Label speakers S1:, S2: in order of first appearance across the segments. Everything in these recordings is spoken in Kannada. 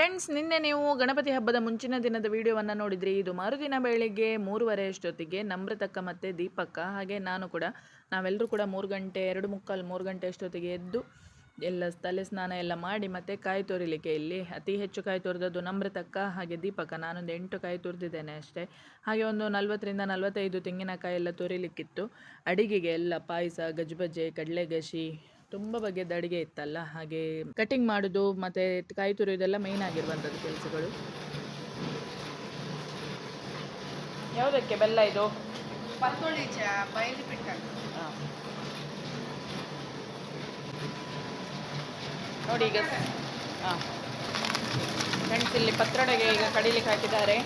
S1: ಫ್ರೆಂಡ್ಸ್ ನಿನ್ನೆ ನೀವು ಗಣಪತಿ ಹಬ್ಬದ ಮುಂಚಿನ ದಿನದ ವಿಡಿಯೋವನ್ನು ನೋಡಿದ್ರಿ. ಇದು ಮರುದಿನ ಬೆಳಿಗ್ಗೆ ಮೂರುವರೆ ನಮ್ರತಕ್ಕ ಮತ್ತು ದೀಪಕ್ಕ, ಹಾಗೆ ನಾನು ಕೂಡ. ನಾವೆಲ್ಲರೂ ಕೂಡ ಮೂರು ಗಂಟೆ, ಎರಡು ಮುಕ್ಕಾಲು ಮೂರು ಗಂಟೆ ಅಷ್ಟೊತ್ತಿಗೆ ಎದ್ದು ಎಲ್ಲ ತಲೆ ಸ್ನಾನ ಎಲ್ಲ ಮಾಡಿ ಮತ್ತೆ ಕಾಯಿ ತೋರಿಲಿಕ್ಕೆ ಇಲ್ಲಿ ಅತಿ ಹೆಚ್ಚು ಕಾಯಿ ತೋರಿದದ್ದು ನಮ್ರತಕ್ಕ, ಹಾಗೆ ದೀಪಕ ನಾನೊಂದು ಎಂಟು ಕಾಯಿ ತುರಿದಿದ್ದೇನೆ ಅಷ್ಟೇ. ಹಾಗೆ ಒಂದು ನಲ್ವತ್ತರಿಂದ ನಲವತ್ತೈದು ತೆಂಗಿನಕಾಯಿ ಎಲ್ಲ ತುರಿಲಿಕ್ಕಿತ್ತು. ಅಡಿಗೆಗೆ ಎಲ್ಲ ಪಾಯಸ ಗಜ್ಬಜ್ಜೆ ಕಡಲೆಗಸಿ ತುಂಬ ಬಗೆಯದ ಅಡುಗೆ ಇತ್ತಲ್ಲ ಹಾಗೆ ಕಟಿಂಗ್ ಮಾಡೋದು ಮತ್ತೆ ಕಾಯಿ ತುರಿಯೋದೆಲ್ಲ ಮೇಯ್ನ್ ಆಗಿರುವಂಥದ್ದು ಕೆಲಸಗಳು. ಯಾವುದಕ್ಕೆ ಬೆಲ್ಲ ಇದು? ನೋಡಿ ಈಗ ಹಾಂ. ಫ್ರೆಂಡ್ಸ್ ಇಲ್ಲಿ ಪತ್ರೊಡೆಗೆ ಈಗ ಕಡಿಲಿಕ್ಕೆ ಹಾಕಿದ್ದಾರೆ.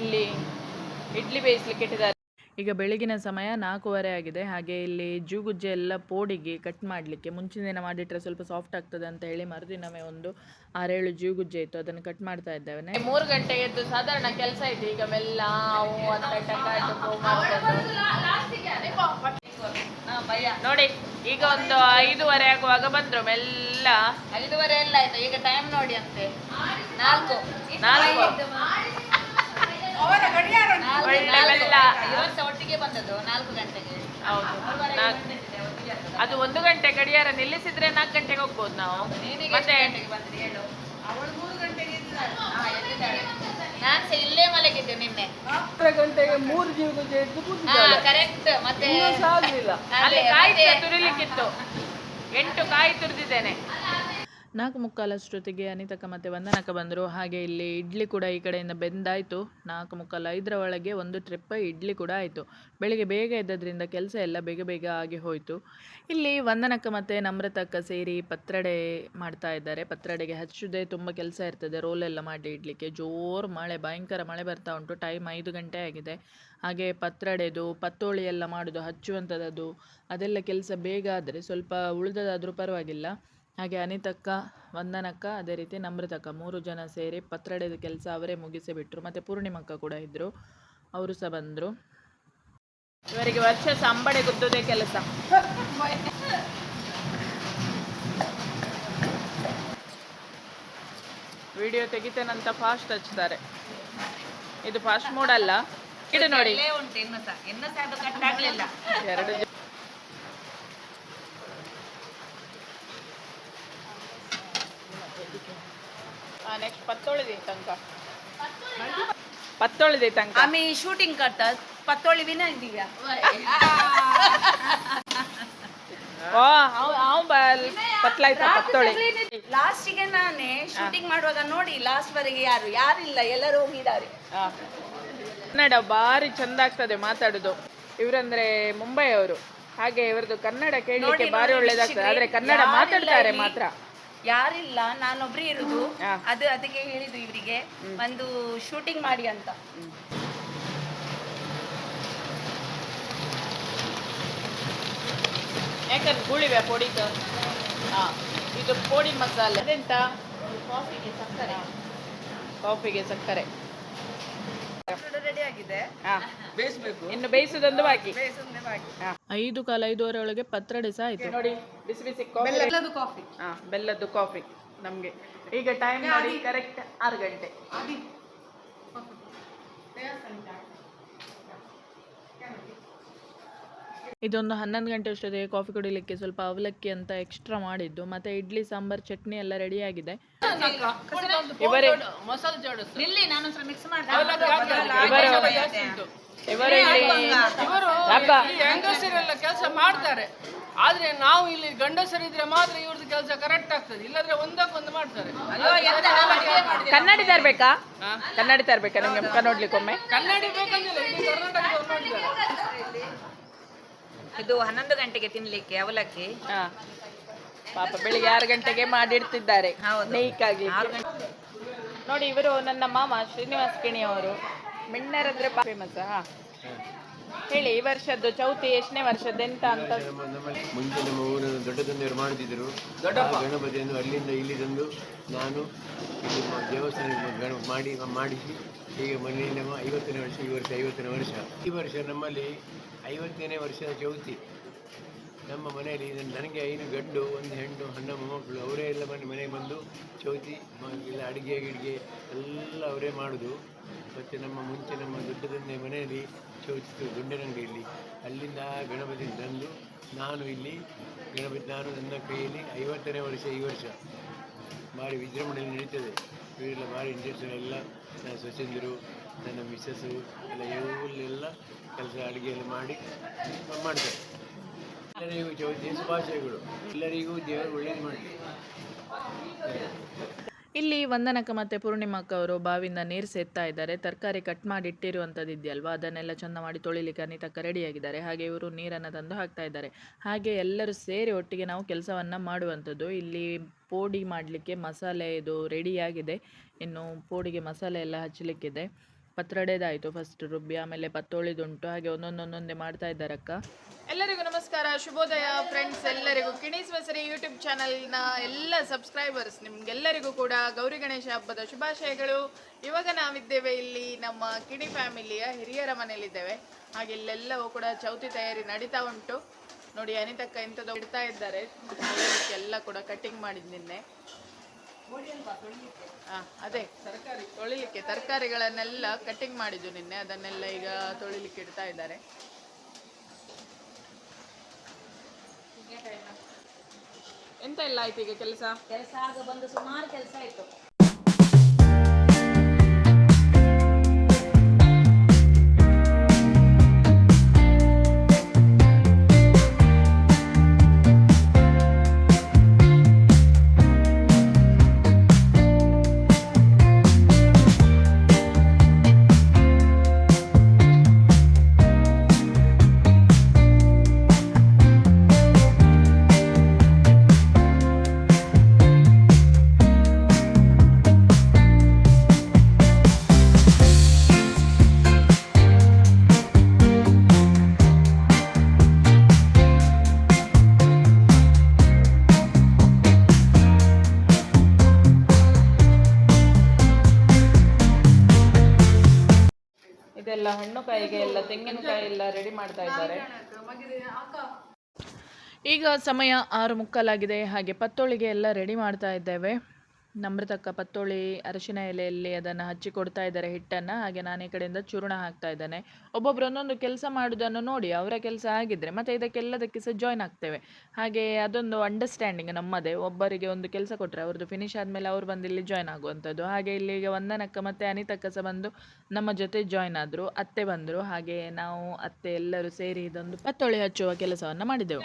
S1: ಇಲ್ಲಿ ಇಡ್ಲಿ ಬೇಯಿಸ್ಲಿಕ್ಕೆ ಇಟ್ಟಿದ್ದಾರೆ. ಈಗ ಬೆಳಗಿನ ಸಮಯ ನಾಲ್ಕೂವರೆ ಆಗಿದೆ. ಹಾಗೆ ಇಲ್ಲಿ ಜೂಗುಜ್ಜೆ ಎಲ್ಲ ಪೋಡಿಗೆ ಕಟ್ ಮಾಡಲಿಕ್ಕೆ ಮುಂಚಿನ ದಿನ ಮಾಡಿಟ್ರೆ ಸ್ವಲ್ಪ ಸಾಫ್ಟ್ ಆಗ್ತದೆ ಅಂತ ಹೇಳಿ ಮರುದಿನವೇ ಒಂದು ಆರೇಳು ಜೂಗುಜ್ಜೆ ಇತ್ತು. ಅದನ್ನು ಕಟ್ ಮಾಡ್ತಾ ಇದ್ದೇವೆ. ಮೂರು ಗಂಟೆಗೆ ಎದ್ದು ಸಾಧಾರಣ ಕೆಲಸ ಇತ್ತು ಈಗ ಮೆಲ್ಲ ನೋಡಿ, ಈಗ ಒಂದು ಐದೂವರೆ ಆಗುವಾಗ ಬಂದ್ರು ಮೆಲ್ಲ.
S2: ಐದುವರೆ ಎಲ್ಲ ಆಯ್ತು. ಈಗ ಟೈಮ್ ನೋಡಿ ಅಂತೆ. ನಾಲ್ಕು.
S1: ನಾಲ್ಕು.
S2: ಇವತ್ತು ಒಟ್ಟಿಗೆ ಬಂದದ್ದು ನಾಲ್ಕು ಗಂಟೆಗೆ.
S1: ಹೌದು. ನಾಲ್ಕು. ಅದು ಒಂದು ಗಂಟೆ ಗಡಿಯಾರ ನಿಲ್ಲಿಸಿದ್ರೆ ನಾಲ್ಕು ಗಂಟೆಗೆ ಹೋಗ್ಬೋದು ನಾವು.
S2: ನೀನೀಗ
S1: ಮತ್ತೆ
S2: ಗಂಟೆಗೆ ಬಂದ್ರಿ ಹೇಳು. ಅವಳು ಮೂರು ಗಂಟೆಗೆ ಹಾ ಎದ್ದಿದ್ದಾಳೆ ನಾನು ಸಹ ಇಲ್ಲೇ ಮಲಗಿದ್ದೆ ನಿನ್ನೆ.
S3: ಗಂಟೆಗೆ ಮೂರು
S2: ಕರೆಕ್ಟ್ ಮತ್ತೆ
S1: ಅಲ್ಲಿ ಕಾಯಿ ತುರಿಲಿಕ್ಕಿತ್ತು. ಎಂಟು ಕಾಯಿ ತುರಿದಿದ್ದೇನೆ. ನಾಲ್ಕು ಮುಕ್ಕಾಲಷ್ಟೊತ್ತಿಗೆ ಅನಿತಕ್ಕ ಮತ್ತೆ ವಂದನಕ್ಕ ಬಂದರು. ಹಾಗೆ ಇಲ್ಲಿ ಇಡ್ಲಿ ಕೂಡ ಈ ಕಡೆಯಿಂದ ಬೆಂದಾಯಿತು. ನಾಲ್ಕು ಮುಕ್ಕಾಲು ಐದರ ಒಳಗೆ ಒಂದು ಟ್ರಿಪ್ ಇಡ್ಲಿ ಕೂಡ ಆಯಿತು. ಬೆಳಿಗ್ಗೆ ಬೇಗ ಇದ್ದದ್ರಿಂದ ಕೆಲಸ ಎಲ್ಲ ಬೇಗ ಬೇಗ ಆಗಿ ಹೋಯಿತು. ಇಲ್ಲಿ ವಂದನಕ್ಕ ಮತ್ತು ನಮ್ರತಕ್ಕ ಸೇರಿ ಪತ್ರಡೆ ಮಾಡ್ತಾ ಇದ್ದಾರೆ. ಪತ್ರಡೆಗೆ ಹಚ್ಚುದೇ ತುಂಬ ಕೆಲಸ ಇರ್ತದೆ. ರೋಲ್ ಎಲ್ಲ ಮಾಡಿ ಇಡ್ಲಿಕ್ಕೆ. ಜೋರು ಮಳೆ, ಭಯಂಕರ ಮಳೆ ಬರ್ತಾ ಉಂಟು. ಟೈಮ್ ಐದು ಗಂಟೆ ಆಗಿದೆ. ಹಾಗೆ ಪತ್ರಡೆದು, ಪತ್ತೋಳಿ ಎಲ್ಲ ಮಾಡೋದು ಹಚ್ಚುವಂಥದ್ದು ಅದೆಲ್ಲ ಕೆಲಸ ಬೇಗ ಆದರೆ ಸ್ವಲ್ಪ ಉಳಿದದಾದರೂ ಪರವಾಗಿಲ್ಲ. ಹಾಗೆ ಅನಿತಕ್ಕ ವಂದನಕ್ಕ ಅದೇ ರೀತಿ ನಮ್ರತಕ್ಕ ಮೂರು ಜನ ಸೇರಿ ಪತ್ರಡೆದ ಕೆಲಸ ಅವರೇ ಮುಗಿಸಿ ಬಿಟ್ಟರು ಮತ್ತು ಪೂರ್ಣಿಮಕ್ಕ ಕೂಡ ಇದ್ದರು ಅವರು ಸಹ ಬಂದರು. ಇವರಿಗೆ ವರ್ಷ ಸಂಬಡೆ ಗುದ್ದುದೇ ಕೆಲಸ. ವಿಡಿಯೋ ತೆಗಿತೇನಂತ ಫಾಸ್ಟ್ ಹಚ್ತಾರೆ. ಇದು ಫಾಸ್ಟ್ ಮೋಡ್ ಅಲ್ಲ. ಇಡು ನೋಡಿ.
S2: ಇಲ್ಲೇ ಉಂಟು ಇನ್ನು ಸಹ ಇನ್ನು ಸಹ ಅದು ಕಟ್ ಆಗ್ಲಿಲ್ಲ
S1: ಎರಡು ಜ- ಆ ನೆಕ್ಸ್ಟ್ ಪತ್ತೊಳಿದೆ ತನಕ ಪತ್ತೊಳಿದೆ ತನಕ
S2: आम्ही शूटिंग करतात पतोळी बी नाही दिव्या
S1: ಓ ಅವ್ ಅವ್ ಬಲ್ ಪತ್ಲಾಯ್ತ ಪತ್ತೊಳಿ
S2: ಲಾಸ್ಟಿಗೆ ನಾನೇ ಶೂಟಿಂಗ್ ಮಾಡುವಾಗ ನೋಡಿ ಲಾಸ್ಟ್ ವರೆಗೆ ಯಾರು ಯಾರಿಲ್ಲ ಎಲ್ಲರೂ ಹೋಗಿದ್ದಾರೆ
S1: ಆ. ಕನ್ನಡ ಭಾರಿ ಚಂದ ಆಗ್ತದೆ ಮಾತಾಡುದು ಇವರಂದ್ರೆ ಮುಂಬೈ ಅವರು ಹಾಗೆ ಇವ್ರದ್ದು ಕನ್ನಡ ಕೇಳಲಿಕ್ಕೆ
S2: ನೋಡಿ,
S1: ಭಾರಿ
S2: ನೋಡಿ,
S1: ಒಳ್ಳೇದಾಗ್ತದೆ ಆದ್ರೆ
S2: ವೀಕ್ಷಕರೇ,
S1: ಕನ್ನಡ
S2: ಯಾರಿಲ್ಲ
S1: ಮಾತಾಡ್ತಾರೆ
S2: ಇಲ್ಲಿ.
S1: ಮಾತ್ರ
S2: ಯಾರಿಲ್ಲ ನಾನೊಬ್ರಿ ಇರುದು. ಅದು ಅದಕ್ಕೆ ಹೇಳಿದ್ದು ಇವರಿಗೆ. ಒಂದು ಶೂಟಿಂಗ್ ಮಾಡಿ ಅಂತ.
S1: ಯಾಕಂದ್ರೆ ಗುಳಿವೆ ಪೊಡಿದು. ಹಾ ಇದು ಪೊಡಿ ಮಸಾಲೆ. ಅದೆಂತ?
S2: ಕಾಫಿಗೆ ಸಕ್ಕರೆ.
S1: ಕಾಫಿಗೆ ಸಕ್ಕರೆ.
S2: ರೆಡಿ ಆಗಿದೆ.
S1: ಹಾ.
S3: ಬೇಯಿಸ್ಬೇಕು.
S1: ಇನ್ನು ಬೇಯಿಸೋದೊಂದು ಬಾಕಿ.
S2: ಬೇಸಂದೆ ಬಾಕಿ.
S1: ಐದು ಕಾಲ ಐದೂವರೆ ಒಳಗೆ ಪತ್ರ ಸಹ ಆಯ್ತು. ನೋಡಿ ಬಿಸಿ ಬಿಸಿ ಕಾಫಿ
S2: ಬೆಲ್ಲದ ಕಾಫಿ
S1: ಹಾ ಬೆಲ್ಲದ್ದು ಕಾಫಿ ನಮ್ಗೆ. ಈಗ ಟೈಮ್ ನೋಡಿ ಕರೆಕ್ಟ್ ಆರು ಗಂಟೆ. ಇದೊಂದು ಹನ್ನೊಂದು ಗಂಟೆ ಅಷ್ಟೊತ್ತಿಗೆ ಕಾಫಿ ಕುಡಿಲಿಕ್ಕೆ ಸ್ವಲ್ಪ ಅವಲಕ್ಕಿ ಅಂತ ಎಕ್ಸ್ಟ್ರಾ ಮಾಡಿದ್ದು. ಮತ್ತೆ ಇಡ್ಲಿ ಸಾಂಬಾರ್ ಚಟ್ನಿ ಎಲ್ಲ ರೆಡಿ ಆಗಿದೆ.
S3: ಕೆಲಸ ಮಾಡ್ತಾರೆ. ಆದ್ರೆ ನಾವು ಇಲ್ಲಿ ಗಂಡಸರಿದ್ರೆ ಮಾತ್ರ ಇವ್ರದ್ದು ಕೆಲಸ ಕರೆಕ್ಟ್ ಆಗ್ತದೆ. ಇಲ್ಲದ್ರೆ ಒಂದಕ್ಕೊಂದು ಮಾಡ್ತಾರೆ.
S1: ಕನ್ನಡಿ ತರ್ಬೇಕಾ? ಕನ್ನಡಿ ತರ್ಬೇಕಾ ನಿಮ್ಗೆ? ಮುಖ ನೋಡ್ಲಿಕ್ಕೆ ಒಮ್ಮೆ
S3: ಕನ್ನಡಿ ಕರ್ನಾಟಕದವ್ರು ಮಾಡಿದ್ದಾರೆ
S2: ಇದು ಹನ್ನೊಂದು ಗಂಟೆಗೆ ತಿನ್ಲಿಕ್ಕೆ ಅವಲಕ್ಕಿ.
S1: ಹಾ. ಪಾಪ ಬೆಳಿಗ್ಗೆ ಆರು ಗಂಟೆಗೆ ಮಾಡಿಡ್ತಿದ್ದಾರೆ.
S2: ಹೌದು.
S1: ನೇಯ್ಕಾಗಿ
S2: ಆರು
S1: ನೋಡಿ ಇವರು ನನ್ನ ಮಾಮ ಶ್ರೀನಿವಾಸ್ ಕಿಣಿ ಅವರು. ಮಿಣ್ಣರಂದ್ರೆ ಫೇಮಸ್ ಹಾ. ಹೇಳಿ ಈ ವರ್ಷದ್ದು ಚೌತಿ ಎಷ್ಟನೇ ವರ್ಷದ್ದು ಎಂತ ಅಂತ?
S4: ನಮ್ಮ ನಮ್ಮಲ್ಲಿ ಮುಂಚೆ ನಮ್ಮ ಊರಿನ ದೊಡ್ಡ ತಂದೆಯವರು ಮಾಡ್ತಿದ್ರು. ಆ ಗಣಪತಿಯನ್ನು ಅಲ್ಲಿಂದ ಇಲ್ಲಿ ತಂದು ನಾನು ದೇವಸ್ಥಾನ ಮ- ದೇವಸ್ಥಾನಕ್ಕೆ ಗಣ ಮಾಡಿ ಮಾಡಿಸಿ ಈಗ ಮನೆಯಲ್ಲಿ ನಮ್ಮ ಐವತ್ತನೇ ವರ್ಷ ಈ ವರ್ಷ ಐವತ್ತನೇ ವರ್ಷ. ಈ ವರ್ಷ ನಮ್ಮಲ್ಲಿ ಐವತ್ತನೇ ವರ್ಷದ ಚೌತಿ ನಮ್ಮ ಮನೆಯಲ್ಲಿ ನನ್- ನನಗೆ ಐದು ಗಂಡು, ಒಂದು ಹೆಣ್ಣು ಹಣ್ಣು ಮೊಮ್ಮಕ್ಕಳು ಅವರೇ ಎಲ್ಲ ಮನೆ ಮನೆಗೆ ಬಂದು ಚೌತಿ ಎಲ್ಲ ಅಡುಗೆ, ಗಿಡಿಗೆ ಎಲ್ಲ ಅವರೇ ಮಾಡೋದು. ಮತ್ತು ನಮ್ಮ ಮುಂಚೆ ನಮ್ಮ ದೊಡ್ಡದನ್ನೇ ಮನೆಯಲ್ಲಿ ಚೌತಿ ಗುಂಡನಂಗಡಿಯಲ್ಲಿ ಅಲ್ಲಿಂದ ಗಣಪತಿ ತಂದು ನಾನು ಇಲ್ಲಿ, ಗಣಪತಿ ನಾನು ನನ್ನ ಕೈಯಲ್ಲಿ ಐವತ್ತನೇ ವರ್ಷ, ಈ ವರ್ಷ ಭಾರಿ ವಿಜೃಂಭಣೆಯಲ್ಲಿ ನಡೀತದೆ. ಇವರೆಲ್ಲ ಭಾರಿ ಇಂಟ್ರೆಸ್ಟ್ ಎಲ್ಲ, ನನ್ನ ಸೊಸೆಂದರು, ನನ್ನ ಮಿಸ್ಸಸ್ಸು, ಎಲ್ಲ ಇವರೆಲ್ಲ ಕೆಲಸ ಅಡುಗೆಯಲ್ಲಿ ಮಾಡಿ ಮಾಡ್ತಾರೆ ಎಲ್ಲರಿಗೂ ಚೌತಿ ಶುಭಾಶಯಗಳು. ಎಲ್ಲರಿಗೂ ದೇವರು ಒಳ್ಳೇದು ಮಾಡಲಿ.
S1: ಇಲ್ಲಿ ವಂದನಕ್ಕ ಮತ್ತೆ ಪೂರ್ಣಿಮಕ್ಕ ಅವರು ಬಾವಿಯಿಂದ ನೀರು ಸೇರ್ತಾ ಇದ್ದಾರೆ. ತರಕಾರಿ ಕಟ್ ಮಾಡಿ ಇಟ್ಟಿರುವಂಥದ್ದು ಇದೆಯಲ್ವಾ? ಅದನ್ನೆಲ್ಲ ಚಂದ ಮಾಡಿ ತೊಳಿಲಿಕ್ಕೆ ಅನಿತಕ್ಕ ರೆಡಿಯಾಗಿದ್ದಾರೆ. ಹಾಗೆ ಇವರು ನೀರನ್ನು ತಂದು ಹಾಕ್ತಾ ಇದ್ದಾರೆ. ಹಾಗೆ ಎಲ್ಲರೂ ಸೇರಿ ಒಟ್ಟಿಗೆ ನಾವು ಕೆಲಸವನ್ನು ಮಾಡುವಂಥದ್ದು ಇಲ್ಲಿ ಪೋಡಿ ಮಾಡಲಿಕ್ಕೆ ಮಸಾಲೆ ಇದು ರೆಡಿಯಾಗಿದೆ ಇನ್ನು ಪೋಡಿಗೆ ಮಸಾಲೆ ಎಲ್ಲ ಹಚ್ಚಲಿಕ್ಕಿದೆ. ಪತ್ರೊಡೆದಾಯಿತು ಫಸ್ಟ್ ರುಬ್ಬಿ, ಆಮೇಲೆ ಪತ್ತೋಳಿದುಂಟು ಹಾಗೆ ಒಂದೊಂದೊಂದೊಂದೇ ಮಾಡ್ತಾ ಇದ್ದಾರಕ್ಕ? ಎಲ್ಲರಿಗೂ ನಮಸ್ಕಾರ, ಶುಭೋದಯ ಫ್ರೆಂಡ್ಸ್ ಎಲ್ಲರಿಗೂ ಕಿಣೀಸ್ ಮಸರಿ ಯೂಟ್ಯೂಬ್ ಚಾನಲ್ನ ಎಲ್ಲ ಸಬ್ಸ್ಕ್ರೈಬರ್ಸ್ ನಿಮ್ಗೆಲ್ಲರಿಗೂ ಕೂಡ ಗೌರಿ ಗಣೇಶ ಹಬ್ಬದ ಶುಭಾಶಯಗಳು. ಇವಾಗ ನಾವಿದ್ದೇವೆ ಇಲ್ಲಿ ನಮ್ಮ ಕಿಣಿ ಫ್ಯಾಮಿಲಿಯ ಹಿರಿಯರ ಮನೆಯಲ್ಲಿದ್ದೇವೆ. ಹಾಗೆ ಇಲ್ಲೆಲ್ಲವೂ ಕೂಡ ಚೌತಿ ತಯಾರಿ ನಡೀತಾ ಉಂಟು. ನೋಡಿ ಅನಿತಕ್ಕ ಇಂಥದ್ದು ಇಡ್ತಾ ಇದ್ದಾರೆ. ಎಲ್ಲ ಕೂಡ ಕಟ್ಟಿಂಗ್ ಮಾಡಿದ್ದು ನಿನ್ನೆ. ಆ, ಅದೇ. ತರಕಾರಿ. ತೊಳಿಲಿಕ್ಕೆ ತರಕಾರಿಗಳನ್ನೆಲ್ಲ ಕಟ್ಟಿಂಗ್ ಮಾಡಿದ್ದು ನಿನ್ನೆ. ಅದನ್ನೆಲ್ಲ ಈಗ ತೊಳಿಲಿಕ್ಕೆ ಇಡ್ತಾ ಇದ್ದಾರೆ. ಎಂತ ಇಲ್ಲ ಆಯ್ತು ಈಗ ಕೆಲಸ?
S5: ಕೆಲಸ ಆಗ ಬಂದು ಸುಮಾರು ಕೆಲಸ ಆಯ್ತು.
S1: ರೆಡಿ ಮಾಡ್ತಾ ಇದ್ದಾರೆ. ಈಗ ಸಮಯ ಆರು ಮುಕ್ಕಾಲಾಗಿದೆ. ಹಾಗೆ ಪತ್ತೋಳಿಗೆ ಎಲ್ಲ ರೆಡಿ ಮಾಡ್ತಾ ಇದ್ದೇವೆ. ನಮ್ರತಕ್ಕ ಪತ್ತೋಳಿ ಅರಿಶಿನ ಎಲೆಯಲ್ಲಿ ಅದನ್ನು ಹಚ್ಚಿ ಕೊಡ್ತಾ ಇದ್ದಾರೆ ಹಿಟ್ಟನ್ನು. ಹಾಗೆ ನಾನು ಈ ಕಡೆಯಿಂದ ಚೂರ್ಣ ಹಾಕ್ತಾ ಇದ್ದೇನೆ. ಒಬ್ಬೊಬ್ರು ಒಂದೊಂದು ಕೆಲಸ ಮಾಡೋದನ್ನು ನೋಡಿ, ಅವರ ಕೆಲಸ ಆಗಿದ್ದರೆ ಮತ್ತೆ ಇದಕ್ಕೆಲ್ಲದಕ್ಕೆ ಸಹ ಜಾಯ್ನ್ ಆಗ್ತೇವೆ. ಹಾಗೆ ಅದೊಂದು ಅಂಡರ್ಸ್ಟ್ಯಾಂಡಿಂಗ್ ನಮ್ಮದೇ. ಒಬ್ಬರಿಗೆ ಒಂದು ಕೆಲಸ ಕೊಟ್ಟರೆ ಅವ್ರದ್ದು ಫಿನಿಶ್ ಆದಮೇಲೆ ಅವ್ರು ಬಂದು ಇಲ್ಲಿ ಜಾಯ್ನ್ ಆಗುವಂಥದ್ದು. ಹಾಗೆ ಇಲ್ಲಿ ಈಗ ವಂದನಕ್ಕ ಮತ್ತು ಅನಿತಕ್ಕ ಸಹ ಬಂದು ನಮ್ಮ ಜೊತೆ ಜಾಯ್ನ್ ಆದರು, ಅತ್ತೆ ಬಂದರು. ಹಾಗೆ ನಾವು, ಅತ್ತೆ ಎಲ್ಲರೂ ಸೇರಿ ಇದೊಂದು ಪತ್ತೊಳಿ ಹಚ್ಚುವ ಕೆಲಸವನ್ನು ಮಾಡಿದೆವು.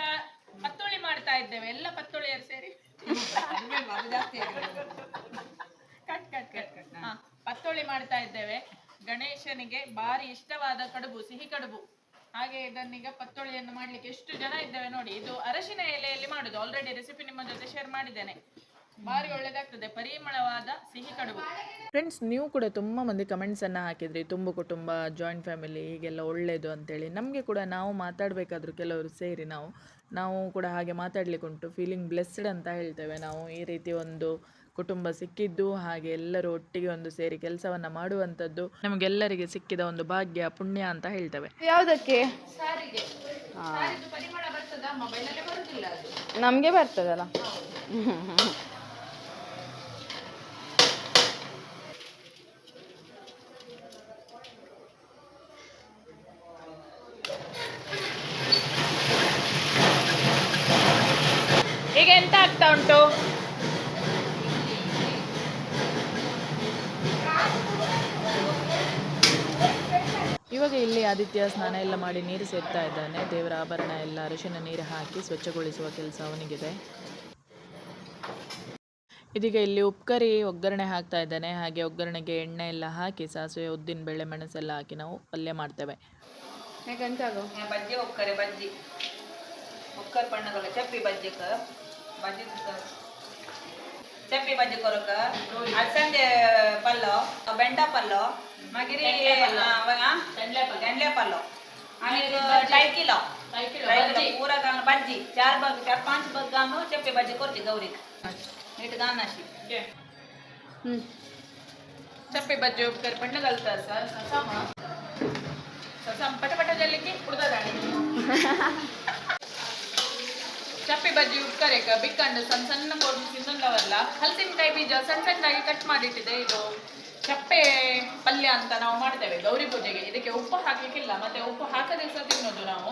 S5: ಪತ್ತೊಳಿ ಮಾಡ್ತಾ ಇದ್ದೇವೆ. ಎಲ್ಲ ಪತ್ತೋಳಿಯರು ಸೇರಿ. ಪತ್ತೋಳಿ ಮಾಡ್ತಾ ಇದ್ದೇವೆ. ಗಣೇಶನಿಗೆ ಭಾರಿ ಇಷ್ಟವಾದ ಕಡುಬು, ಸಿಹಿ ಕಡುಬು. ಹಾಗೆ ಇದನ್ನೀಗ ಪತ್ತೋಳಿಯನ್ನು ಮಾಡ್ಲಿಕ್ಕೆ ಎಷ್ಟು ಜನ ಇದ್ದೇವೆ ನೋಡಿ. ಇದು ಅರಶಿನ ಎಲೆಯಲ್ಲಿ ಮಾಡುದು. ಆಲ್ರೆಡಿ ರೆಸಿಪಿ ನಿಮ್ಮ ಜೊತೆ ಶೇರ್ ಮಾಡಿದ್ದೇನೆ. ಭಾರಿ ಒಳ್ಳೇದಾಗ್ತದೆ. ಪರಿಮಳವಾದ ಸಿಹಿ ಕಡುಬು.
S1: ಫ್ರೆಂಡ್ಸ್ ನೀವು ಕೂಡ ತುಂಬ ಮಂದಿ ಕಮೆಂಟ್ಸನ್ನು ಹಾಕಿದ್ರಿ. ತುಂಬ ಕುಟುಂಬ ಜಾಯಿಂಟ್ ಫ್ಯಾಮಿಲಿ ಹೀಗೆಲ್ಲ ಒಳ್ಳೆಯದು ಅಂತೇಳಿ. ನಮಗೆ ಕೂಡ ನಾವು ಮಾತಾಡಬೇಕಾದ್ರೂ ಕೆಲವರು ಸೇರಿ ನಾವು ನಾವು ಕೂಡ ಹಾಗೆ ಮಾತಾಡ್ಲಿಕ್ಕೆ ಉಂಟು. ಫೀಲಿಂಗ್ ಬ್ಲೆಸ್ಡ್ ಅಂತ ಹೇಳ್ತೇವೆ ನಾವು. ಈ ರೀತಿ ಒಂದು ಕುಟುಂಬ ಸಿಕ್ಕಿದ್ದು ಹಾಗೆ ಎಲ್ಲರೂ ಒಟ್ಟಿಗೆ ಒಂದು ಸೇರಿ ಕೆಲಸವನ್ನು ಮಾಡುವಂಥದ್ದು ನಮಗೆಲ್ಲರಿಗೆ ಸಿಕ್ಕಿದ ಒಂದು ಭಾಗ್ಯ ಪುಣ್ಯ ಅಂತ ಹೇಳ್ತೇವೆ. ಯಾವುದಕ್ಕೆ? ನಮಗೆ ಬರ್ತದಲ್ಲ ಈಗ ಎಂತ ಆಗ್ತಾ ಉಂಟು. ಇವಾಗ ಇಲ್ಲಿ ಆದಿತ್ಯ ಸ್ನಾನ ಎಲ್ಲ ಮಾಡಿ ನೀರು ಸೇರ್ತಾ ಇದ್ದಾನೆ. ದೇವರ ಆಭರಣ ಎಲ್ಲ ಅರಿಶಿನ ನೀರು ಹಾಕಿ ಸ್ವಚ್ಛಗೊಳಿಸುವ ಕೆಲಸ ಅವನಿಗಿದೆ. ಇದೀಗ ಇಲ್ಲಿ ಉಪ್ಕರಿ ಒಗ್ಗರಣೆ ಹಾಕ್ತಾ ಇದ್ದಾನೆ. ಹಾಗೆ ಒಗ್ಗರಣೆಗೆ ಎಣ್ಣೆ ಎಲ್ಲ ಹಾಕಿ ಸಾಸಿವೆ ಉದ್ದಿನ ಬೇಳೆ ಮೆಣಸೆಲ್ಲ ಹಾಕಿ ನಾವು ಪಲ್ಯ ಮಾಡ್ತೇವೆ.
S5: ಬಜ್ಜಿ ಒಕ್ಕರೆ ಬಜ್ಜಿ. ಒಕ್ಕರ್ ಚಪ್ಪಿ ಬಜ್ಜಿಕ. బజ్జీ చూస్తారు చెప్పి బజ్జీ కొరక అలసంది పల్లో బెండ పల్లో మగిరి గండ్లే పల్లో టై కిలో ఊరగాను బజ్జీ చార్ బగ్ చార్ పాంచ్ బగ్గాను చెప్పి బజ్జీ కొరచి గౌరీకి నీట్గా నసి
S1: చెప్పి బజ్జీ ఒకసారి పండు కలుగుతారు సార్ ససామా ససాం పట పట జల్లికి పుడతాదండి
S5: ಚಪ್ಪಿ ಬಜ್ಜಿ ಉಪ್ಕರೇಕ ಬಿಕ್ಕಂಡು, ಸಣ್ಣ ಸಣ್ಣ ಕೋರ್ಸ್ ತಿನ್ನಲ್ಲವಲ್ಲ ಹಲಸಿನಕಾಯಿ ಬೀಜ ಸಣ್ಣ ಸಣ್ಣದಾಗಿ ಕಟ್ ಮಾಡಿಟ್ಟಿದೆ. ಇದು ಚಪ್ಪೆ ಪಲ್ಯ ಅಂತ ನಾವು ಮಾಡ್ತೇವೆ ಗೌರಿ ಪೂಜೆಗೆ. ಇದಕ್ಕೆ ಉಪ್ಪು ಹಾಕಲಿಕ್ಕಿಲ್ಲ. ಮತ್ತೆ ಉಪ್ಪು ಹಾಕದೆ ಸಹ ತಿನ್ನೋದು ನಾವು.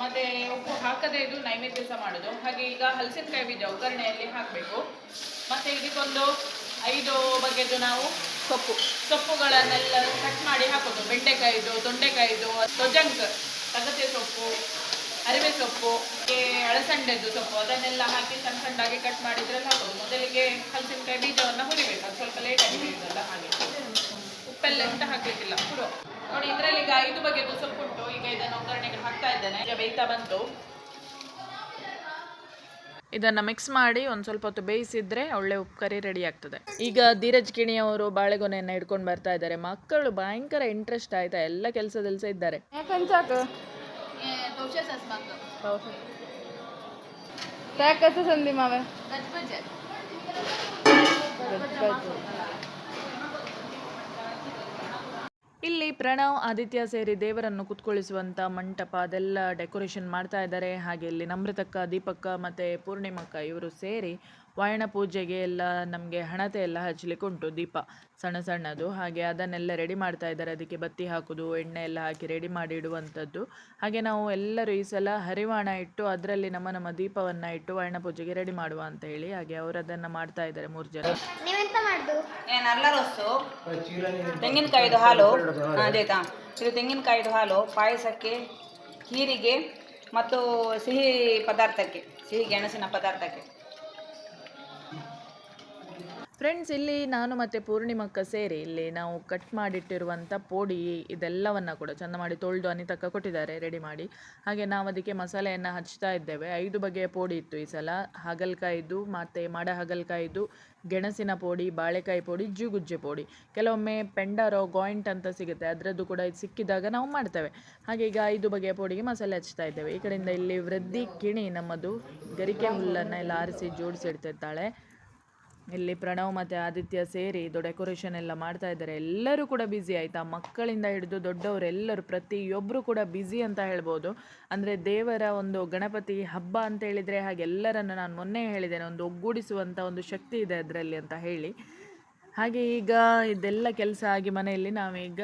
S5: ಮತ್ತೆ ಉಪ್ಪು ಹಾಕದೇ ಇದು ನೈವೇದ್ಯ ಸಹ ಮಾಡೋದು. ಹಾಗೆ ಈಗ ಹಲಸಿನಕಾಯಿ ಬೀಜ ಒಗ್ಗರಣೆಯಲ್ಲಿ ಹಾಕಬೇಕು. ಮತ್ತೆ ಇದಕ್ಕೊಂದು ಐದು ಬಗೆದು ನಾವು ಸೊಪ್ಪು. ಸೊಪ್ಪುಗಳನ್ನೆಲ್ಲ ಕಟ್ ಮಾಡಿ ಹಾಕೋದು. ಬೆಂಡೆಕಾಯಿದು, ತೊಂಡೆಕಾಯಿದು ತೊಜಂಕ್ ತಗತೆ ಸೊಪ್ಪು ಅರಿವೆ ಸೊಪ್ಪು ಅಳಸಂಡೆದ್ದು ಅಳಸಂಡೆದು ಸೊಪ್ಪು, ಅದನ್ನೆಲ್ಲ ಹಾಕಿ ಸಣ್ಣ ಸಣ್ಣದಾಗಿ ಕಟ್ ಮಾಡಿದ್ರೆ ಹಾಕೋದು. ಮೊದಲಿಗೆ ಹಲಸಿನಕಾಯಿ ಬೀಜವನ್ನು ಹುರಿಬೇಕು. ಅದು ಸ್ವಲ್ಪ ಲೇಟಾಗಿ ಬೇಯೋದಲ್ಲ ಹಾಗೆ. ಉಪ್ಪೆಲ್ಲ ಎಂತ ಹಾಕ್ಲಿಕ್ಕಿಲ್ಲ. ಹುಡುವ ನೋಡಿ, ಇದರಲ್ಲಿ ಈಗ ಐದು ಬಗೆದು ಸೊಪ್ಪು ಉಂಟು. ಈಗ ಇದನ್ನು ಒಗ್ಗರಣೆಗೆ ಹಾಕ್ತಾ ಇದ್ದೇನೆ. ಈಗ ಬೇಯ್ತಾ ಬಂತು.
S1: ಇದನ್ನು ಮಿಕ್ಸ್ ಮಾಡಿ ಒಂದು ಸ್ವಲ್ಪ ಹೊತ್ತು ಬೇಯಿಸಿದ್ರೆ ಒಳ್ಳೆ ಉಪ್ಕರಿ ಕರಿ ರೆಡಿ ಆಗ್ತದೆ. ಈಗ ಧೀರಜ್ ಕಿಣಿಯವರು ಬಾಳೆಗೊನೆಯನ್ನು ಹಿಡ್ಕೊಂಡು ಬರ್ತಾ ಇದ್ದಾರೆ. ಮಕ್ಕಳು ಭಯಂಕರ ಇಂಟ್ರೆಸ್ಟ್ ಆಯ್ತಾ? ಎಲ್ಲ ಕೆಲಸದಲ್ಲಿ ಸಹ ಇದ್ದಾರೆ
S6: કૌશલ સસમાકમ કૌશલ ત્યાં કશું
S1: ಇಲ್ಲಿ ಪ್ರಣವ್ ಆದಿತ್ಯ ಸೇರಿ ದೇವರನ್ನು ಕುತ್ಕೊಳಿಸುವಂತ ಮಂಟಪ ಅದೆಲ್ಲ ಡೆಕೋರೇಷನ್ ಮಾಡ್ತಾ ಇದ್ದಾರೆ. ಹಾಗೆ ಇಲ್ಲಿ ನಮ್ರತಕ್ಕ ದೀಪಕ್ಕ ಮತ್ತೆ ಪೂರ್ಣಿಮಕ್ಕ ಇವರು ಸೇರಿ ವಾಯಣ ಪೂಜೆಗೆ ಎಲ್ಲ ನಮಗೆ ಹಣತೆ ಎಲ್ಲ ಹಚ್ಚಲಿಕ್ಕೆ ಉಂಟು ದೀಪ ಸಣ್ಣ ಸಣ್ಣದು. ಹಾಗೆ ಅದನ್ನೆಲ್ಲ ರೆಡಿ ಮಾಡ್ತಾ ಇದ್ದಾರೆ. ಅದಕ್ಕೆ ಬತ್ತಿ ಹಾಕೋದು ಎಣ್ಣೆ ಎಲ್ಲ ಹಾಕಿ ರೆಡಿ ಮಾಡಿ ಇಡುವಂಥದ್ದು ಹಾಗೆ ನಾವು ಎಲ್ಲರೂ ಈ ಸಲ ಹರಿವಾಣ ಇಟ್ಟು ಅದರಲ್ಲಿ ನಮ್ಮ ನಮ್ಮ ದೀಪವನ್ನು ಇಟ್ಟು ವಾಯಣ ಪೂಜೆಗೆ ರೆಡಿ ಮಾಡುವ ಅಂತ ಹೇಳಿ ಹಾಗೆ ಅವರು ಅದನ್ನು ಮಾಡ್ತಾ ಇದ್ದಾರೆ ಮೂರು ಜನ.
S2: ತೆಂಗಿನಕಾಯಿದು ಹಾಲು. ಅದೇತಾ ಇದು ತೆಂಗಿನಕಾಯಿದು ಹಾಲು ಪಾಯಸಕ್ಕೆ ಹೀರಿಗೆ ಮತ್ತು ಸಿಹಿ ಪದಾರ್ಥಕ್ಕೆ ಸಿಹಿ ಗೆಣಸಿನ ಪದಾರ್ಥಕ್ಕೆ.
S1: ಫ್ರೆಂಡ್ಸ್ ಇಲ್ಲಿ ನಾನು ಮತ್ತು ಪೂರ್ಣಿಮಕ್ಕ ಸೇರಿ ಇಲ್ಲಿ ನಾವು ಕಟ್ ಮಾಡಿಟ್ಟಿರುವಂಥ ಪೋಡಿ ಇದೆಲ್ಲವನ್ನು ಕೂಡ ಚೆಂದ ಮಾಡಿ ತೊಳೆದು ಅನಿತಕ್ಕ ಕೊಟ್ಟಿದ್ದಾರೆ ರೆಡಿ ಮಾಡಿ. ಹಾಗೆ ನಾವು ಅದಕ್ಕೆ ಮಸಾಲೆಯನ್ನು ಹಚ್ತಾ ಇದ್ದೇವೆ. ಐದು ಬಗೆಯ ಪೋಡಿ ಇತ್ತು ಈ ಸಲ. ಹಾಗಲಕಾಯಿದು, ಮತ್ತು ಮಾಡ ಹಾಗಲಕಾಯಿದು ಗೆಣಸಿನ ಪೋಡಿ, ಬಾಳೆಕಾಯಿ ಪೋಡಿ, ಜೂಗುಜ್ಜೆ ಪೋಡಿ. ಕೆಲವೊಮ್ಮೆ ಪೆಂಡಾರೋ ಗಾಯಿಂಟ್ ಅಂತ ಸಿಗುತ್ತೆ. ಅದರದ್ದು ಕೂಡ ಇದು ಸಿಕ್ಕಿದಾಗ ನಾವು ಮಾಡ್ತೇವೆ. ಹಾಗೆ ಈಗ ಐದು ಬಗೆಯ ಪೋಡಿಗೆ ಮಸಾಲೆ ಹಚ್ತಾ ಇದ್ದೇವೆ. ಈ ಕಡೆಯಿಂದ ಇಲ್ಲಿ ವೃದ್ಧಿ ಕಿಣಿ ನಮ್ಮದು ಗರಿಕೆ ಹುಲ್ಲನ್ನು ಎಲ್ಲ ಆರಿಸಿ ಜೋಡಿಸಿಡ್ತಿರ್ತಾಳೆ. ಇಲ್ಲಿ ಪ್ರಣವ್ ಮತ್ತು ಆದಿತ್ಯ ಸೇರಿ ಇದು ಡೆಕೋರೇಷನ್ ಎಲ್ಲ ಮಾಡ್ತಾ ಇದ್ದಾರೆ. ಎಲ್ಲರೂ ಕೂಡ ಬ್ಯುಸಿ ಆಯಿತಾ? ಮಕ್ಕಳಿಂದ ಹಿಡಿದು ದೊಡ್ಡವರೆಲ್ಲರೂ ಪ್ರತಿಯೊಬ್ಬರು ಕೂಡ ಬ್ಯುಸಿ ಅಂತ ಹೇಳ್ಬೋದು. ಅಂದರೆ ದೇವರ ಒಂದು ಗಣಪತಿ ಹಬ್ಬ ಅಂತ ಹೇಳಿದರೆ ಹಾಗೆ ಎಲ್ಲರನ್ನು ನಾನು ಮೊನ್ನೆ ಹೇಳಿದ್ದೇನೆ, ಒಂದು ಒಗ್ಗೂಡಿಸುವಂಥ ಒಂದು ಶಕ್ತಿ ಇದೆ ಅದರಲ್ಲಿ ಅಂತ ಹೇಳಿ. ಹಾಗೆ ಈಗ ಇದೆಲ್ಲ ಕೆಲಸ ಆಗಿ ಮನೆಯಲ್ಲಿ ನಾವೀಗ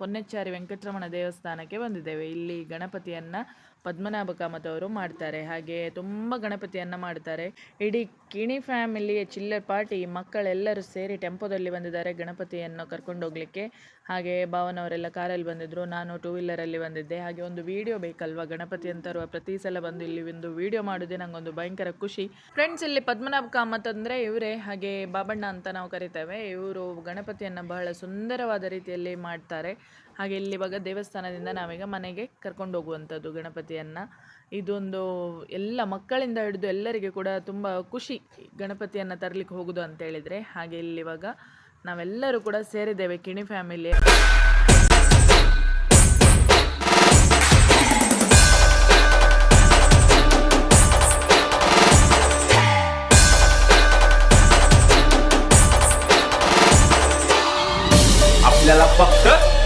S1: ಪೊನ್ನೆಚ್ಚಾರಿ ವೆಂಕಟರಮಣ ದೇವಸ್ಥಾನಕ್ಕೆ ಬಂದಿದ್ದೇವೆ. ಇಲ್ಲಿ ಗಣಪತಿಯನ್ನು ಪದ್ಮನಾಭ ಕಾಮತ್ ಮಾಡ್ತಾರೆ. ಹಾಗೆ ತುಂಬ ಗಣಪತಿಯನ್ನು ಮಾಡ್ತಾರೆ. ಇಡೀ ಕಿಣಿ ಫ್ಯಾಮಿಲಿಯ ಚಿಲ್ಲರ್ ಪಾರ್ಟಿ ಮಕ್ಕಳೆಲ್ಲರೂ ಸೇರಿ ಟೆಂಪೋದಲ್ಲಿ ಬಂದಿದ್ದಾರೆ ಗಣಪತಿಯನ್ನು ಕರ್ಕೊಂಡು ಹೋಗ್ಲಿಕ್ಕೆ. ಹಾಗೆ ಭಾವನವರೆಲ್ಲ ಕಾರಲ್ಲಿ ಬಂದಿದ್ರು, ನಾನು ಟೂ ವೀಲರಲ್ಲಿ ಬಂದಿದ್ದೆ. ಹಾಗೆ ಒಂದು ವಿಡಿಯೋ ಬೇಕಲ್ವಾ? ಗಣಪತಿ ಅಂತ ತರುವ ಪ್ರತಿ ಸಲ ಬಂದು ಇಲ್ಲಿ ಒಂದು ವಿಡಿಯೋ ಮಾಡೋದೇ ನಂಗೊಂದು ಭಯಂಕರ ಖುಷಿ. ಫ್ರೆಂಡ್ಸ್ ಇಲ್ಲಿ ಪದ್ಮನಾಭ ಕಾಮತ್ ಅಂದರೆ ಇವರೇ. ಹಾಗೆ ಬಾಬಣ್ಣ ಅಂತ ನಾವು ಕರಿತೇವೆ. ಇವರು ಗಣಪತಿಯನ್ನು ಬಹಳ ಸುಂದರವಾದ ರೀತಿಯಲ್ಲಿ ಮಾಡ್ತಾರೆ. ಹಾಗೆ ಇಲ್ಲಿ ಇವಾಗ ದೇವಸ್ಥಾನದಿಂದ ನಾವೀಗ ಮನೆಗೆ ಕರ್ಕೊಂಡು ಹೋಗುವಂಥದ್ದು ಗಣಪತಿಯನ್ನು. ಇದೊಂದು ಎಲ್ಲ ಮಕ್ಕಳಿಂದ ಹಿಡಿದು ಎಲ್ಲರಿಗೆ ಕೂಡ ತುಂಬ ಖುಷಿ ಗಣಪತಿಯನ್ನು ತರಲಿಕ್ಕೆ ಹೋಗೋದು ಅಂತ ಹೇಳಿದರೆ. ಹಾಗೆ ಇಲ್ಲಿ ಇವಾಗ ನಾವೆಲ್ಲರೂ ಕೂಡ ಸೇರಿದ್ದೇವೆ ಕಿಣಿ ಫ್ಯಾಮಿಲಿ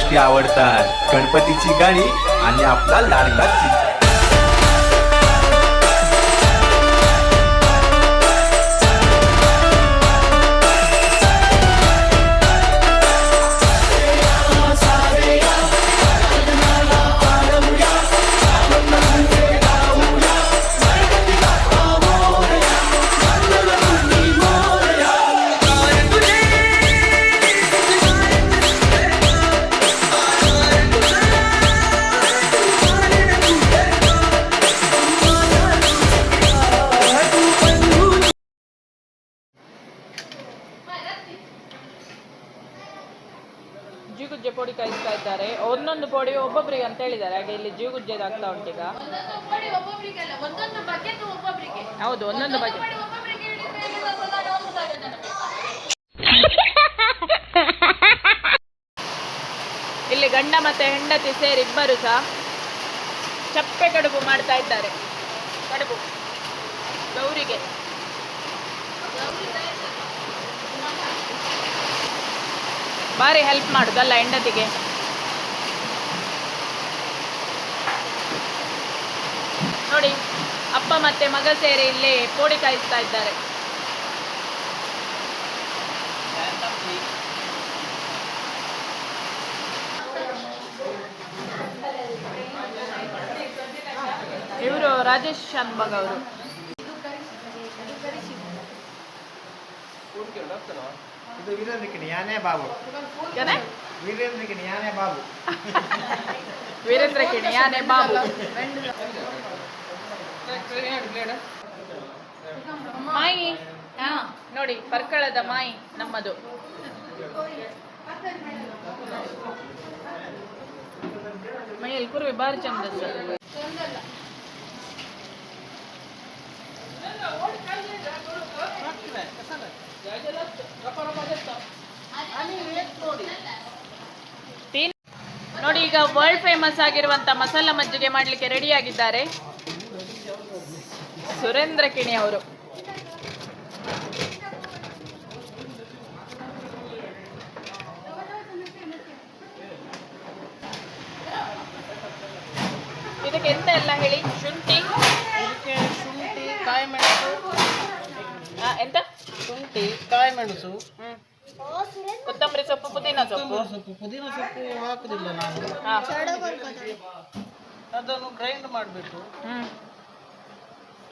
S7: गोष्टी आवडतात. गणपतीची गाणी आणि आपला लाडका
S5: ಹೇಳಿದ್ದಾರೆ. ಹಾಗೆ ಇಲ್ಲಿ ಜೀಗುಜ್ಜೆದು ಆಗ್ತಾ ಉಂಟೀಗ ಹೌದು ಒಂದೊಂದು ಬಗ್ಗೆ ಇಲ್ಲಿ ಗಂಡ ಮತ್ತೆ ಹೆಂಡತಿ ಸೇರಿ ಇಬ್ಬರು ಸಹ ಚಪ್ಪೆ ಕಡುಬು ಮಾಡ್ತಾ ಇದ್ದಾರೆ. ಕಡುಬು. ಗೌರಿಗೆ. ಭಾರಿ ಹೆಲ್ಪ್ ಮಾಡುದಲ್ಲ ಹೆಂಡತಿಗೆ. ನೋಡಿ ಅಪ್ಪ ಮತ್ತೆ ಮಗ ಸೇರಿ ಇಲ್ಲಿ ಪೋಡಿ ಕಾಯಿಸ್ತಾ ಇದ್ದಾರೆ. ಇವರು ರಾಜೇಶ್ ಶಾನ್ಭಾಗ್ ಅವರು.
S8: ಇದು ವೀರೇಂದ್ರಕಿಣಿ ಯಾನೇ ಬಾಬು. ವೀರೇಂದ್ರಕಿಣಿ ಯಾನೇ ಬಾಬು.
S5: ವೀರೇಂದ್ರ ಕಿಣಿ ಯಾನೆ ಬಾಬು. ಮಾಯಿ. ನೋಡಿ, ಪರ್ಕಳದ ಮಾಯಿ ನಮ್ಮದು. ಮೈಯಲ್ಲಿ ಕುರುವೆ ಬಾರಿ ಚಂದ ನೋಡಿ, ಈಗ ವರ್ಲ್ಡ್ ಫೇಮಸ್ ಆಗಿರುವಂತ ಮಸಾಲಾ ಮಜ್ಜಿಗೆ ಮಾಡ್ಲಿಕ್ಕೆ ರೆಡಿ ಆಗಿದ್ದಾರೆ. ಸುರೇಂದ್ರ ಕಿಣಿ ಅವರು. ಇದಕ್ಕೆ ಎಂತ ಎಲ್ಲ ಹೇಳಿ? ಶುಂಠಿ.
S9: ಶುಂಠಿ ಕಾಯಿ ಮೆಣಸು
S5: ಎಂತ?
S9: ಶುಂಠಿ ಕಾಯಿ ಮೆಣಸು
S5: ಕೊತ್ತಂಬರಿ ಸೊಪ್ಪು ಪುದೀನ ಸೊಪ್ಪು.
S9: ಸೊಪ್ಪು ಪುದೀನ ಸೊಪ್ಪು ಹಾಕುದಿಲ್ಲ ನಾನು. ಅದನ್ನು ಗ್ರೈಂಡ್ ಮಾಡಬೇಕು.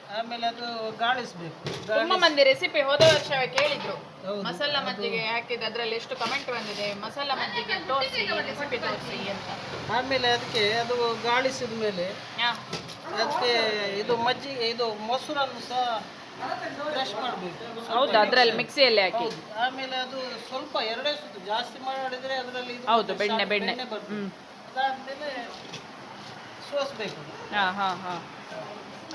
S9: ಆಮೇಲೆ ಅದು ಗಾಳಿಸ್ಬೇಕು
S5: ತುಂಬಾ ಮಂದಿ ರೆಸಿಪಿ ಹೋದ ವರ್ಷವೇ ಕೇಳಿದ್ರು
S9: ಹೌದು.
S5: ಮಸಾಲ ಮಜ್ಜಿಗೆ ಹಾಕಿದ ಅದ್ರಲ್ಲಿ ಎಷ್ಟು ಕಮೆಂಟ್ ಬಂದಿದೆ ಮಸಾಲ ಮಜ್ಜಿಗೆ ತೋರಿಸಿ ರೆಸಿಪಿ ತೋರಿಸಿ ಅಂತ
S9: ಆಮೇಲೆ ಅದಕ್ಕೆ ಅದು ಗಾಳಿಸಿದ ಮೇಲೆ
S5: ಹಾ.
S9: ಅದಕ್ಕೆ ಇದು ಮಜ್ಜಿಗೆ ಇದು ಮೊಸರನ್ನು ಸಹ ಕ್ರಶ್ ಮಾಡಬೇಕು
S5: ಹೌದು ಅದರಲ್ಲಿ ಮಿಕ್ಸಿಯಲ್ಲಿ ಹಾಕಿ
S9: ಹೌದು ಆಮೇಲೆ ಅದು ಸ್ವಲ್ಪ ಎರಡೇ ಸುತ್ತು ಜಾಸ್ತಿ ಮಾಡಿದ್ರೆ ಅದರಲ್ಲಿ ಇದು
S5: ಹೌದು, ಬೆಣ್ಣೆ, ಬೆಣ್ಣೆ.
S9: ಬರ್ತದೆ.
S5: ಹ್ಮ್.
S9: ಅದಾದ್ಮೇಲೆ ಸೋಸ್ಬೇಕು
S5: ಹಾ ಹಾ ಹಾ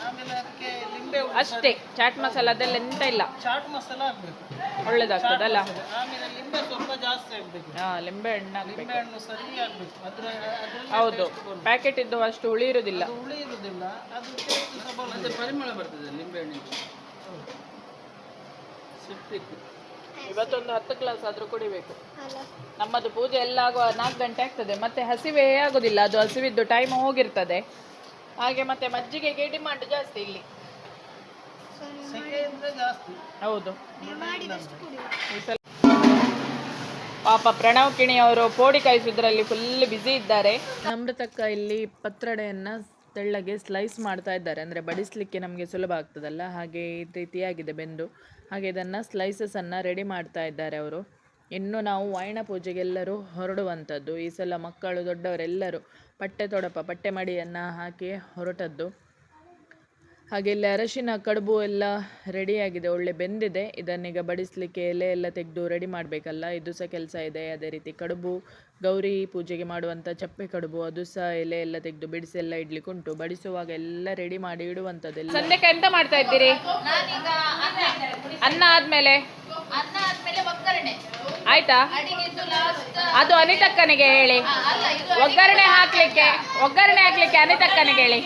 S9: ಆಮೇಲೆ ಅದಕ್ಕೆ ಲಿಂಬೆ ಹುಳಿ
S5: ಅಷ್ಟೇ ಚಾಟ್ ಮಸಾಲ ಅದೆಲ್ಲ ಎಂತ ಇಲ್ಲ.
S9: ಚಾಟ್ ಮಸಾಲ ಹಾಕ್ಬೇಕು
S5: ಒಳ್ಳೇದಾಗ್ತದಲ್ಲ?
S9: ಆಮೇಲೆ ಲಿಂಬೆ ಸ್ವಲ್ಪ ಜಾಸ್ತಿ ಹಾಕ್ಬೇಕು
S5: ಹಾ ಲಿಂಬೆ ಹಣ್ಣು ಹಾಕ್ಬೇಕು
S9: ಲಿಂಬೆ ಹಣ್ಣು ಸರಿ ಹಾಕ್ಬೇಕು ಅದ್ರ ಅದ್ರಲ್ಲಿ
S5: ಹೌದು.
S9: taste ಬರುತ್ತೆ.
S5: ಪ್ಯಾಕೆಟ್ ಇದ್ದು ಅಷ್ಟು ಹುಳಿ ಇರುದಿಲ್ಲ
S9: ಅದು ಹುಳಿ ಇರುವುದಿಲ್ಲ ಅದು ಟೇಸ್ಟ್ ಸಹ ಬರ್ತದೆ ಪರಿಮಳ ಬರ್ತದೆ ಲಿಂಬೆ ಹಣ್ಣಿನ ಸಿಪ್ಪಿತ್ತು
S5: ಇವತ್ತೊಂದು ಹತ್ತು ಗ್ಲಾಸ್ ಆದ್ರೂ ಕುಡಿಬೇಕು. ನಮ್ಮದು ಪೂಜೆ ಎಲ್ಲ ಆಗುವ ನಾಲ್ಕು ಗಂಟೆ ಆಗ್ತದೆ. ಮತ್ತೆ ಹಸಿವೆ ಆಗುದಿಲ್ಲ. ಅದು ಹಸಿವಿದ್ದು ಟೈಮ್ ಹೋಗಿರ್ತದೆ. ಹಾಗೆ ಮತ್ತೆ ಮಜ್ಜಿಗೆಗೆ ಡಿಮಾಂಡ್ ಜಾಸ್ತಿ ಇಲ್ಲಿ. ಹೌದು. ಪಾಪ ಪ್ರಣವ್ ಕಿಣಿ ಅವರು ಪೋಡಿ ಕಾಯಿಸೋದ್ರಲ್ಲಿ ಫುಲ್ ಬ್ಯುಸಿ ಇದ್ದಾರೆ. ನಮ್ರತಕ್ಕ ಇಲ್ಲಿ ಪತ್ರಡೆಯನ್ನ ತೆಳ್ಳಗೆ ಸ್ಲೈಸ್ ಮಾಡ್ತಾ ಇದ್ದಾರೆ. ಅಂದ್ರೆ ಬಡಿಸ್ಲಿಕ್ಕೆ ನಮಗೆ ಸುಲಭ ಆಗ್ತದಲ್ಲ? ಹಾಗೆ ಈ ರೀತಿಯಾಗಿದೆ ಬೆಂದು. ಹಾಗೆ ಇದನ್ನ ಸ್ಲೈಸಸ್ ಅನ್ನ ರೆಡಿ ಮಾಡ್ತಾ ಇದ್ದಾರೆ ಅವರು. ಇನ್ನು ನಾವು ವಾಯಣ ಪೂಜೆಗೆಲ್ಲರೂ ಹೊರಡುವಂಥದ್ದು. ಈ ಸಲ ಮಕ್ಕಳು ದೊಡ್ಡವರೆಲ್ಲರೂ ಪಟ್ಟೆ ತೊಡಪ, ಪಟ್ಟೆ ಮಡಿಯನ್ನು ಹಾಕಿ ಹೊರಟದ್ದು.
S1: ಹಾಗೆ ಇಲ್ಲಿ ಅರಶಿನ ಕಡುಬು ಎಲ್ಲ ರೆಡಿಯಾಗಿದೆ ಒಳ್ಳೆ ಬೆಂದಿದೆ. ಇದನ್ನೀಗ ಬಡಿಸಲಿಕ್ಕೆ ಎಲೆ ಎಲ್ಲ ತೆಗೆದು ರೆಡಿ ಮಾಡಬೇಕಲ್ಲ ಇದು ಸಹ ಕೆಲಸ ಇದೆ. ಅದೇ ರೀತಿ ಕಡುಬು ಗೌರಿ ಪೂಜೆಗೆ ಮಾಡುವಂಥ ಚಪ್ಪೆ ಕಡುಬು ಅದು ಸಹ ಎಲೆ ಎಲ್ಲ ತೆಗೆದು ಬಿಡಿಸಿ ಎಲ್ಲ ಇಡ್ಲಿಕ್ಕೆ ಉಂಟು. ಬಡಿಸುವಾಗ ಎಲ್ಲ ರೆಡಿ ಮಾಡಿ ಇಡುವಂಥದ್ದೆಲ್ಲ
S5: ಸಂಧ್ಯಕ್ಕೆ ಎಂತ ಮಾಡ್ತಾ ಇದ್ದೀರಿ? ಅನ್ನ ಆದ್ಮೇಲೆ?
S6: ಅನ್ನ ಆದ್ಮೇಲೆ ಒಗ್ಗರಣೆ.
S5: ಆಯ್ತಾ? ಅದು ಅನಿತಕ್ಕನಿಗೆ ಹೇಳಿ.
S6: ಅಲ್ಲ
S5: ಒಗ್ಗರಣೆ ಹಾಕ್ಲಿಕ್ಕೆ ಒಗ್ಗರಣೆ ಹಾಕ್ಲಿಕ್ಕೆ ಅನಿತಕ್ಕನಿಗೆ ಹೇಳಿ.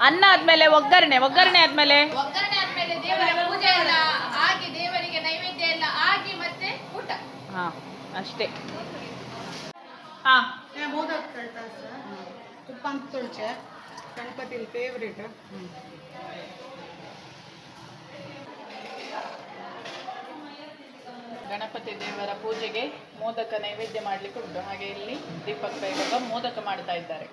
S5: ಅನ್ನ ಆದ್ಮೇಲೆ ಒಗ್ಗರಣೆ ಒಗ್ಗರಣೆ ಆದ್ಮೇಲೆ?
S6: ಒಗ್ಗರಣೆ ಆದ್ಮೇಲೆ ದೇವರ ಪೂಜೆ ಎಲ್ಲ ಆಗಿ ದೇವರಿಗೆ ನೈವೇದ್ಯ ಎಲ್ಲ ಆಗಿ ಮತ್ತೆ ಊಟ.
S5: ಹಾ ಅಷ್ಟೇ. ಹಾ.
S3: ಮೋದಕ ತುಪ್ಪ ಅಂತ ತುಳ್ಚೆ. ಗಣಪತಿ ಫೇವ್ರೇಟ್
S5: ಗಣಪತಿ ದೇವರ ಪೂಜೆಗೆ ಮೋದಕ ನೈವೇದ್ಯ ಮಾಡ್ಲಿಕ್ಕೆ ಉಂಟು. ಹಾಗೆ ಇಲ್ಲಿ ದೀಪಕ್ ಬೈವಾಗ ಮೋದಕ ಮಾಡ್ತಾ ಇದ್ದಾರೆ.